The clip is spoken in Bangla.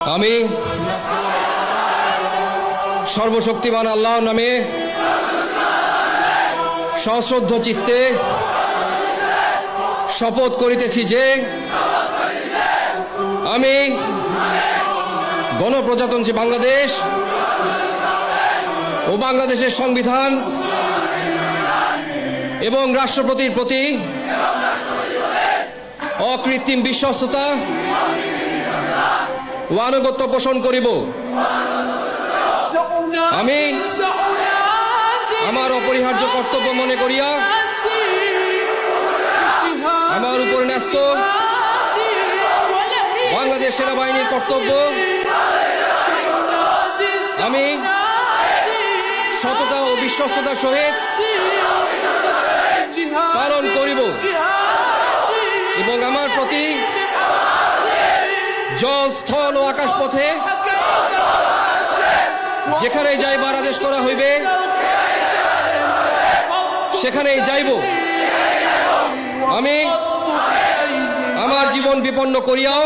আমি সর্বশক্তিমান আল্লাহর নামে সশ্রদ্ধ চিত্তে শপথ করিতেছি যে আমি গণপ্রজাতন্ত্রী বাংলাদেশ ও বাংলাদেশের সংবিধান এবং রাষ্ট্রপতির প্রতি অকৃত্রিম বিশ্বস্ততা ও আনুগত্য পোষণ করিব। আমি আমার অপরিহার্য কর্তব্য মনে করিয়া আমার উপর ন্যস্ত বাংলাদেশ সেনাবাহিনীর কর্তব্য। আমি সততা ও বিশ্বস্ততার সহিত পালন করিব। এবং আমার প্রতি জল, স্থল ও আকাশ পথে যেখানে যাইবার আদেশ করা হইবে, সেখানেই যাইব। আমি আমার জীবন বিপন্ন করিয়াও